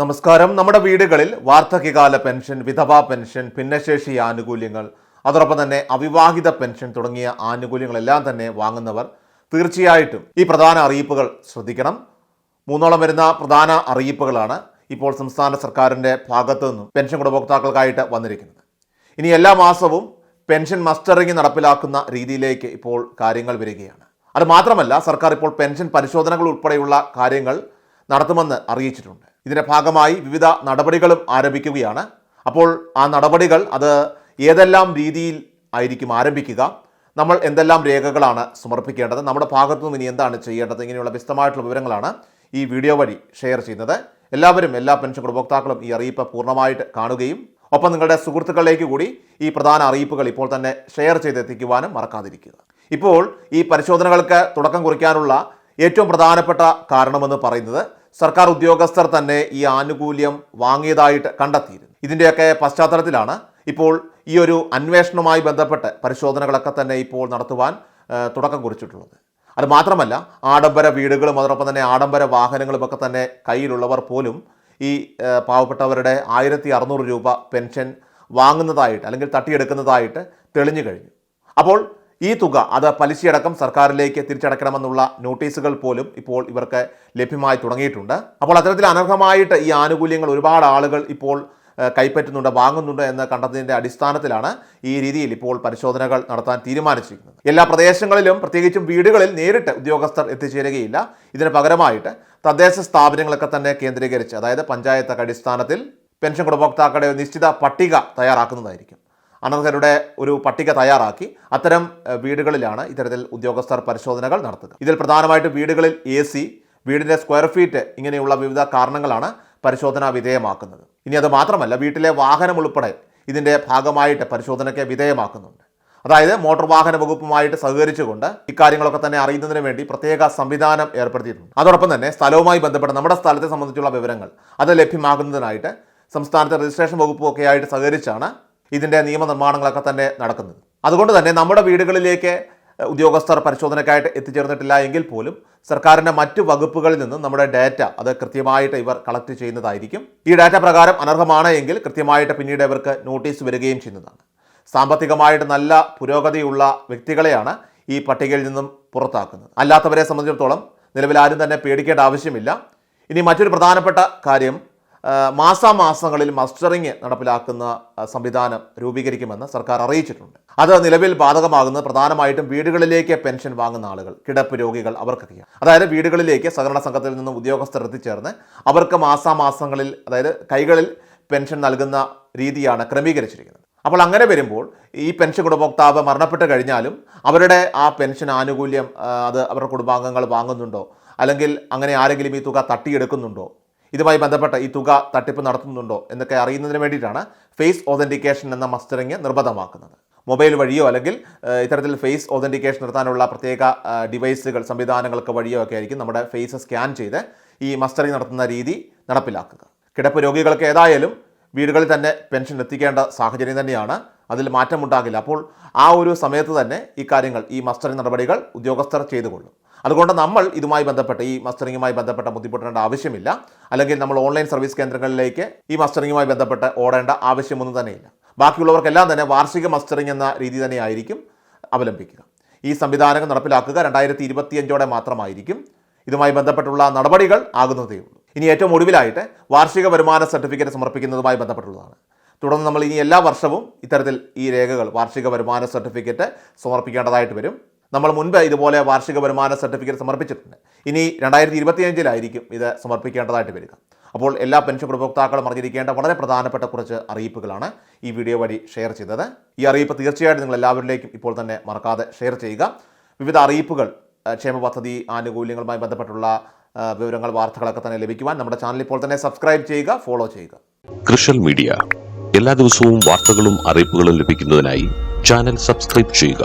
നമസ്കാരം. നമ്മുടെ വീടുകളിൽ വാർദ്ധക്യകാല പെൻഷൻ വിധവാ പെൻഷൻ ഭിന്നശേഷി ആനുകൂല്യങ്ങൾ അതോടൊപ്പം തന്നെ അവിവാഹിത പെൻഷൻ തുടങ്ങിയ ആനുകൂല്യങ്ങളെല്ലാം തന്നെ വാങ്ങുന്നവർ തീർച്ചയായിട്ടും ഈ പ്രധാന അറിയിപ്പുകൾ ശ്രദ്ധിക്കണം. മൂന്നോളം വരുന്ന പ്രധാന അറിയിപ്പുകളാണ് ഇപ്പോൾ സംസ്ഥാന സർക്കാരിന്റെ ഭാഗത്തു നിന്നും പെൻഷൻ ഗുണഭോക്താക്കൾക്കായിട്ട് വന്നിരിക്കുന്നത്. ഇനി എല്ലാ മാസവും പെൻഷൻ മസ്റ്ററിംഗ് നടപ്പിലാക്കുന്ന രീതിയിലേക്ക് ഇപ്പോൾ കാര്യങ്ങൾ വരികയാണ്. അത് മാത്രമല്ല സർക്കാർ ഇപ്പോൾ പെൻഷൻ പരിശോധനകൾ ഉൾപ്പെടെയുള്ള കാര്യങ്ങൾ നടത്തുമെന്ന് അറിയിച്ചിട്ടുണ്ട്. ഇതിന്റെ ഭാഗമായി വിവിധ നടപടികളും ആരംഭിക്കുകയാണ്. അപ്പോൾ ആ നടപടികൾ അത് ഏതെല്ലാം രീതിയിൽ ആയിരിക്കും ആരംഭിക്കുക? നമ്മൾ എന്തെല്ലാം രേഖകളാണ് സമർപ്പിക്കേണ്ടത്? നമ്മുടെ ഭാഗത്തു നിന്നും ഇനി എന്താണ് ചെയ്യേണ്ടത്? ഇങ്ങനെയുള്ള വിശദമായിട്ടുള്ള വിവരങ്ങളാണ് ഈ വീഡിയോ വഴി ഷെയർ ചെയ്യുന്നത്. എല്ലാവരും എല്ലാ പെൻഷൻ ഉപഭോക്താക്കളും ഈ അറിയിപ്പ് പൂർണമായിട്ട് കാണുകയും ഒപ്പം നിങ്ങളുടെ സുഹൃത്തുക്കളിലേക്ക് കൂടി ഈ പ്രധാന അറിയിപ്പുകൾ ഇപ്പോൾ തന്നെ ഷെയർ ചെയ്തെത്തിക്കുവാനും മറക്കാതിരിക്കുക. ഇപ്പോൾ ഈ പരിശോധനകൾക്ക് തുടക്കം കുറിക്കാനുള്ള ഏറ്റവും പ്രധാനപ്പെട്ട കാരണമെന്ന് പറയുന്നത് സർക്കാർ ഉദ്യോഗസ്ഥർ തന്നെ ഈ ആനുകൂല്യം വാങ്ങിയതായിട്ട് കണ്ടെത്തിയിരുന്നു. ഇതിന്റെയൊക്കെ പശ്ചാത്തലത്തിലാണ് ഇപ്പോൾ ഈ ഒരു അന്വേഷണവുമായി ബന്ധപ്പെട്ട് പരിശോധനകളൊക്കെ തന്നെ ഇപ്പോൾ നടത്തുവാൻ തുടക്കം കുറിച്ചിട്ടുള്ളത്. അത് മാത്രമല്ല ആഡംബര വീടുകളും അതോടൊപ്പം തന്നെ ആഡംബര വാഹനങ്ങളും ഒക്കെ തന്നെ കയ്യിലുള്ളവർ പോലും ഈ പാവപ്പെട്ടവരുടെ ആയിരത്തി അറുന്നൂറ് രൂപ പെൻഷൻ വാങ്ങുന്നതായിട്ട് അല്ലെങ്കിൽ തട്ടിയെടുക്കുന്നതായിട്ട് തെളിഞ്ഞു കഴിഞ്ഞു. അപ്പോൾ ഈ തുക അത് പലിശയടക്കം സർക്കാരിലേക്ക് തിരിച്ചടക്കണമെന്നുള്ള നോട്ടീസുകൾ പോലും ഇപ്പോൾ ഇവർക്ക് ലഭ്യമായി തുടങ്ങിയിട്ടുണ്ട്. അപ്പോൾ അത്തരത്തിൽ അനർഹമായിട്ട് ഈ ആനുകൂല്യങ്ങൾ ഒരുപാട് ആളുകൾ ഇപ്പോൾ കൈപ്പറ്റുന്നുണ്ട് വാങ്ങുന്നുണ്ട് എന്ന് കണ്ടതിന്റെ അടിസ്ഥാനത്തിലാണ് ഈ രീതിയിൽ ഇപ്പോൾ പരിശോധനകൾ നടത്താൻ തീരുമാനിച്ചിരിക്കുന്നത്. എല്ലാ പ്രദേശങ്ങളിലും പ്രത്യേകിച്ചും വീടുകളിൽ നേരിട്ട് ഉദ്യോഗസ്ഥർ എത്തിച്ചേരുകയില്ല. ഇതിന് പകരമായിട്ട് തദ്ദേശ സ്ഥാപനങ്ങളൊക്കെ തന്നെ കേന്ദ്രീകരിച്ച് അതായത് പഞ്ചായത്തൊക്കെ അടിസ്ഥാനത്തിൽ പെൻഷൻ ഗുണഭോക്താക്കളുടെ നിശ്ചിത പട്ടിക തയ്യാറാക്കുന്നതായിരിക്കും. അനർഹരുടെ ഒരു പട്ടിക തയ്യാറാക്കി അത്തരം വീടുകളിലാണ് ഇത്തരത്തിൽ ഉദ്യോഗസ്ഥർ പരിശോധനകൾ നടത്തുക ഇതിൽ പ്രധാനമായിട്ടും വീടുകളിൽ എ സി വീടിന്റെ സ്ക്വയർ ഫീറ്റ് ഇങ്ങനെയുള്ള വിവിധ കാരണങ്ങളാണ് പരിശോധന വിധേയമാക്കുന്നത്. ഇനി അത് മാത്രമല്ല വീട്ടിലെ വാഹനം ഉൾപ്പെടെ ഇതിന്റെ ഭാഗമായിട്ട് പരിശോധനയ്ക്ക് വിധേയമാക്കുന്നുണ്ട്. അതായത് മോട്ടോർ വാഹന വകുപ്പുമായിട്ട് സഹകരിച്ചുകൊണ്ട് ഇക്കാര്യങ്ങളൊക്കെ തന്നെ അറിയുന്നതിന് വേണ്ടി പ്രത്യേക സംവിധാനം ഏർപ്പെടുത്തിയിട്ടുണ്ട്. അതോടൊപ്പം തന്നെ സ്ഥലവുമായി ബന്ധപ്പെട്ട നമ്മുടെ സ്ഥലത്തെ സംബന്ധിച്ചുള്ള വിവരങ്ങൾ അത് ലഭ്യമാകുന്നതിനായിട്ട് സംസ്ഥാനത്തെ രജിസ്ട്രേഷൻ വകുപ്പും ഒക്കെ ആയിട്ട് സഹകരിച്ചാണ് ഇതിന്റെ നിയമനിർമ്മാണങ്ങളൊക്കെ തന്നെ നടക്കുന്നത്. അതുകൊണ്ട് തന്നെ നമ്മുടെ വീടുകളിലേക്ക് ഉദ്യോഗസ്ഥർ പരിശോധനയ്ക്കായിട്ട് എത്തിച്ചേർന്നിട്ടില്ല എങ്കിൽ പോലും സർക്കാരിന്റെ മറ്റ് വകുപ്പുകളിൽ നിന്ന് നമ്മുടെ ഡാറ്റ അത് കൃത്യമായിട്ട് ഇവർ കളക്ട് ചെയ്യുന്നതായിരിക്കും. ഈ ഡാറ്റ പ്രകാരം അനർഹമാണ് എങ്കിൽ കൃത്യമായിട്ട് പിന്നീട് ഇവർക്ക് നോട്ടീസ് വരികയും ചെയ്യുന്നതാണ്. സാമ്പത്തികമായിട്ട് നല്ല പുരോഗതിയുള്ള വ്യക്തികളെയാണ് ഈ പട്ടികയിൽ നിന്നും പുറത്താക്കുന്നത്. അല്ലാത്തവരെ സംബന്ധിച്ചിടത്തോളം നിലവിൽ ആരും തന്നെ പേടിക്കേണ്ട ആവശ്യമില്ല. ഇനി മറ്റൊരു പ്രധാനപ്പെട്ട കാര്യം മാസാമാസങ്ങളിൽ മസ്റ്ററിങ് നടപ്പിലാക്കുന്ന സംവിധാനം രൂപീകരിക്കുമെന്ന് സർക്കാർ അറിയിച്ചിട്ടുണ്ട്. അത് നിലവിൽ ബാധകമാകുന്നത് പ്രധാനമായിട്ടും വീടുകളിലേക്ക് പെൻഷൻ വാങ്ങുന്ന ആളുകൾ കിടപ്പ് രോഗികൾ അവർക്കൊക്കെയാണ്. അതായത് വീടുകളിലേക്ക് സഹകരണ സംഘത്തിൽ നിന്ന് ഉദ്യോഗസ്ഥർ എത്തിച്ചേർന്ന് അവർക്ക് മാസാമാസങ്ങളിൽ അതായത് കൈകളിൽ പെൻഷൻ നൽകുന്ന രീതിയാണ് ക്രമീകരിച്ചിരിക്കുന്നത്. അപ്പോൾ അങ്ങനെ വരുമ്പോൾ ഈ പെൻഷൻ ഗുണഭോക്താവ് മരണപ്പെട്ട് കഴിഞ്ഞാലും അവരുടെ ആ പെൻഷൻ ആനുകൂല്യം അത് അവരുടെ കുടുംബാംഗങ്ങൾ വാങ്ങുന്നുണ്ടോ? അല്ലെങ്കിൽ അങ്ങനെ ആരെങ്കിലും ഈ തുക തട്ടിയെടുക്കുന്നുണ്ടോ? ഇതുമായി ബന്ധപ്പെട്ട ഈ തുക തട്ടിപ്പ് നടത്തുന്നുണ്ടോ എന്നൊക്കെ അറിയുന്നതിന് വേണ്ടിയിട്ടാണ് ഫേസ് ഓതന്റിക്കേഷൻ എന്ന മസ്റ്ററിങ് നിർബന്ധമാക്കുന്നത്. മൊബൈൽ വഴിയോ അല്ലെങ്കിൽ ഇത്തരത്തിൽ ഫേസ് ഓതന്റിക്കേഷൻ നടത്താനുള്ള പ്രത്യേക ഡിവൈസുകൾ സംവിധാനങ്ങൾക്ക് വഴിയോ ഒക്കെ ആയിരിക്കും നമ്മുടെ ഫേസ് സ്കാൻ ചെയ്ത് ഈ മസ്റ്ററിങ് നടത്തുന്ന രീതി നടപ്പിലാക്കുക. കിടപ്പ് രോഗികൾക്ക് ഏതായാലും വീടുകളിൽ തന്നെ പെൻഷൻ എത്തിക്കേണ്ട സാഹചര്യം തന്നെയാണ്. അതിൽ മാറ്റമുണ്ടാകില്ല. അപ്പോൾ ആ ഒരു സമയത്ത് തന്നെ കാര്യങ്ങൾ ഈ മസ്റ്ററിങ് നടപടികൾ ഉദ്യോഗസ്ഥർ ചെയ്തുകൊള്ളും. അതുകൊണ്ട് നമ്മൾ ഇതുമായി ബന്ധപ്പെട്ട് ഈ മസ്റ്ററിങ്ങുമായി ബന്ധപ്പെട്ട ബുദ്ധിമുട്ടേണ്ട ആവശ്യമില്ല. അല്ലെങ്കിൽ നമ്മൾ ഓൺലൈൻ സർവീസ് കേന്ദ്രങ്ങളിലേക്ക് ഈ മസ്റ്ററിങ്ങുമായി ബന്ധപ്പെട്ട് ഓടേണ്ട ആവശ്യമൊന്നും തന്നെയില്ല. ബാക്കിയുള്ളവർക്കെല്ലാം തന്നെ വാർഷിക മസ്റ്ററിംഗ് എന്ന രീതി തന്നെ ആയിരിക്കും അവലംബിക്കുക. ഈ സംവിധാനങ്ങൾ നടപ്പിലാക്കുക രണ്ടായിരത്തി ഇരുപത്തിയഞ്ചോടെ മാത്രമായിരിക്കും. ഇതുമായി ബന്ധപ്പെട്ടുള്ള നടപടികൾ ആകുന്നതേ ഉള്ളൂ. ഇനി ഏറ്റവും ഒടുവിലായിട്ട് വാർഷിക വരുമാന സർട്ടിഫിക്കറ്റ് സമർപ്പിക്കുന്നതുമായി ബന്ധപ്പെട്ടുള്ളതാണ്. തുടർന്ന് നമ്മൾ ഇനി എല്ലാ വർഷവും ഇത്തരത്തിൽ ഈ രേഖകൾ വാർഷിക വരുമാന സർട്ടിഫിക്കറ്റ് സമർപ്പിക്കേണ്ടതായിട്ട് വരും. നമ്മൾ മുൻപ് ഇതുപോലെ വാർഷിക വരുമാന സർട്ടിഫിക്കറ്റ് സമർപ്പിച്ചിട്ടുണ്ട്. ഇനി രണ്ടായിരത്തി ഇരുപത്തിയഞ്ചിലായിരിക്കും ഇത് സമർപ്പിക്കേണ്ടതായിട്ട് വരിക. അപ്പോൾ എല്ലാ പെൻഷൻ ഉപഭോക്താക്കളും അറിഞ്ഞിരിക്കേണ്ട വളരെ പ്രധാനപ്പെട്ട കുറച്ച് അറിയിപ്പുകളാണ് ഈ വീഡിയോ വഴി ഷെയർ ചെയ്തത്. ഈ അറിയിപ്പ് തീർച്ചയായിട്ടും നിങ്ങൾ എല്ലാവരിലേക്കും ഇപ്പോൾ തന്നെ മറക്കാതെ ഷെയർ ചെയ്യുക. വിവിധ അറിയിപ്പുകൾ ക്ഷേമ പദ്ധതി ആനുകൂല്യങ്ങളുമായി ബന്ധപ്പെട്ടുള്ള വിവരങ്ങൾ വാർത്തകളൊക്കെ തന്നെ ലഭിക്കുവാൻ നമ്മുടെ ചാനൽ ഇപ്പോൾ തന്നെ സബ്സ്ക്രൈബ് ചെയ്യുക ഫോളോ ചെയ്യുക. കൃഷൽ മീഡിയ. എല്ലാ ദിവസവും വാർത്തകളും അറിയിപ്പുകളും ലഭിക്കുന്നതിനായി ചാനൽ സബ്സ്ക്രൈബ് ചെയ്യുക.